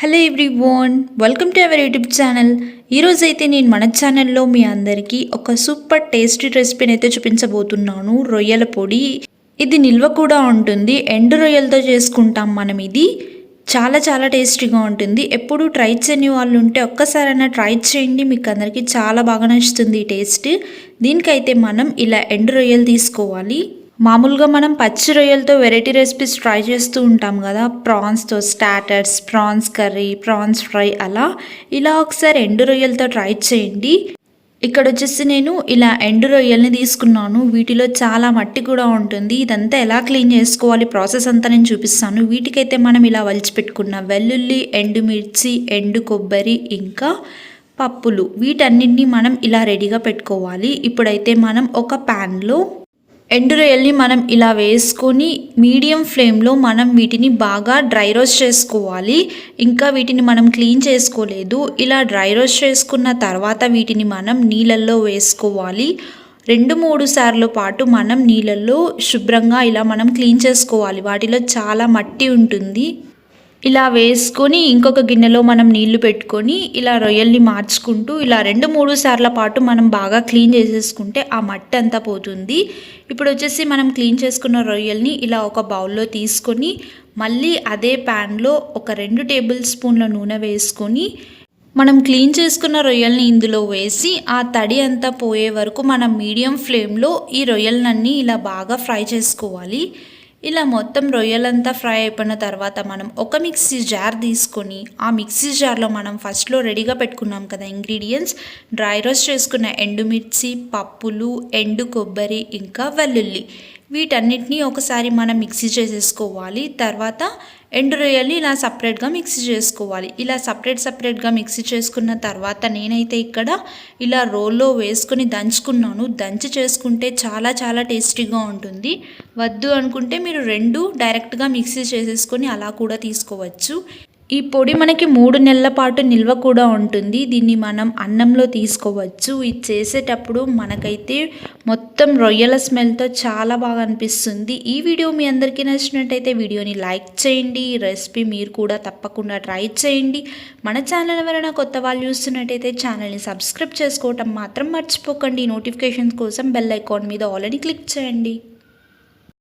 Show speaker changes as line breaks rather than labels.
Hello everyone welcome to our YouTube channel. ఈరోజు అయితే నేను మన ఛానల్లో మీ అందరికీ ఒక సూపర్ టేస్టీ రెసిపీని అయితే చూపించబోతున్నాను. రొయ్యల పొడి. ఇది నిల్వ కూడా ఉంటుంది. ఎండు రొయ్యలతో చేసుకుంటాం మనం ఇది. చాలా చాలా టేస్టీగా ఉంటుంది. ఎప్పుడు ట్రై చేయని వాళ్ళు ఉంటే ఒక్కసారైనా ట్రై చేయండి. మీకు అందరికీ చాలా బాగా నచ్చుతుంది ఈ టేస్ట్. దీనికైతే మనం ఇలా ఎండు రొయ్యలు తీసుకోవాలి. మామూలుగా మనం పచ్చి రొయ్యలతో వెరైటీ రెసిపీస్ ట్రై చేస్తూ ఉంటాం కదా. ప్రాన్స్తో starters prawns curry prawns fry అలా. ఇలా ఒకసారి ఎండు రొయ్యలతో ట్రై చేయండి. ఇక్కడ వచ్చేసి నేను ఇలా ఎండు రొయ్యల్ని తీసుకున్నాను. వీటిలో చాలా మట్టి కూడా ఉంటుంది. ఇదంతా ఎలా క్లీన్ చేసుకోవాలి? ప్రాసెస్ అంతా నేను చూపిస్తాను. వీటికైతే మనం ఇలా వలిచి పెట్టుకున్న వెల్లుల్లి ఎండుమిర్చి ఎండు కొబ్బరి ఇంకా పప్పులు వీటన్నిటిని మనం ఇలా రెడీగా పెట్టుకోవాలి. ఇప్పుడైతే మనం ఒక ప్యాన్లో ఎండు రొయ్యల్ని మనం ఇలా వేసుకొని మీడియం ఫ్లేమ్లో మనం వీటిని బాగా డ్రై రోస్ట్ చేసుకోవాలి. ఇంకా వీటిని మనం క్లీన్ చేసుకోలేదు. ఇలా డ్రై రోస్ట్ చేసుకున్న తర్వాత వీటిని మనం నీళ్ళల్లో వేసుకోవాలి. రెండు మూడు సార్లు పాటు మనం నీళ్ళల్లో శుభ్రంగా ఇలా మనం క్లీన్ చేసుకోవాలి. వాటిలో చాలా మట్టి ఉంటుంది. ఇలా వేసుకొని ఇంకొక గిన్నెలో మనం నీళ్ళు పెట్టుకొని ఇలా రొయ్యల్ని మార్చుకుంటూ ఇలా రెండు మూడు సార్ల పాటు మనం బాగా క్లీన్ చేసేసుకుంటే ఆ మట్టి అంతా పోతుంది. ఇప్పుడు వచ్చేసి మనం క్లీన్ చేసుకున్న రొయ్యల్ని ఇలా ఒక బౌల్లో తీసుకొని మళ్ళీ అదే ప్యాన్లో ఒక రెండు టేబుల్ స్పూన్ల నూనె వేసుకొని మనం క్లీన్ చేసుకున్న రొయ్యల్ని ఇందులో వేసి ఆ తడి అంతా పోయే వరకు మనం మీడియం ఫ్లేమ్లో ఈ రొయ్యలన్నీ ఇలా బాగా ఫ్రై చేసుకోవాలి. ఇలా మొత్తం రొయ్యలంతా ఫ్రై అయిపోయిన తర్వాత మనం ఒక మిక్సీ జార్ తీసుకొని ఆ మిక్సీ జార్లో మనం ఫస్ట్లో రెడీగా పెట్టుకున్నాం కదా ఇంగ్రీడియంట్స్ డ్రై రోస్ట్ చేసుకున్న ఎండుమిర్చి పప్పులు ఎండు కొబ్బరి ఇంకా వెల్లుల్లి. వీటన్నిటిని ఒకసారి మనం మిక్సీ చేసేసుకోవాలి. తర్వాత ఎండు రొయ్యలు ఇలా సపరేట్గా మిక్సీ చేసుకోవాలి. ఇలా సపరేట్ సపరేట్గా మిక్సీ చేసుకున్న తర్వాత నేనైతే ఇక్కడ ఇలా రోల్లో వేసుకొని దంచుకున్నాను. దంచి చేసుకుంటే చాలా చాలా టేస్టీగా ఉంటుంది. వద్దు అనుకుంటే మీరు రెండు డైరెక్ట్గా మిక్సీ చేసేసుకొని అలా కూడా తీసుకోవచ్చు. ఈ పొడి మనకి మూడు నెలల పాటు నిల్వ కూడా ఉంటుంది. దీన్ని మనం అన్నంలో తీసుకోవచ్చు. ఇది చేసేటప్పుడు మనకైతే మొత్తం రొయ్యల స్మెల్తో చాలా బాగా అనిపిస్తుంది. ఈ వీడియో మీ అందరికీ నచ్చినట్టయితే వీడియోని లైక్ చేయండి. ఈ రెసిపీ మీరు కూడా తప్పకుండా ట్రై చేయండి. మన ఛానల్ ఎవరైనా కొత్త వాళ్ళు చూస్తున్నట్టయితే ఛానల్ని సబ్స్క్రైబ్ చేసుకోవటం మాత్రం మర్చిపోకండి. నోటిఫికేషన్స్ కోసం బెల్ ఐకాన్ మీద ఆల్రెడీ క్లిక్ చేయండి.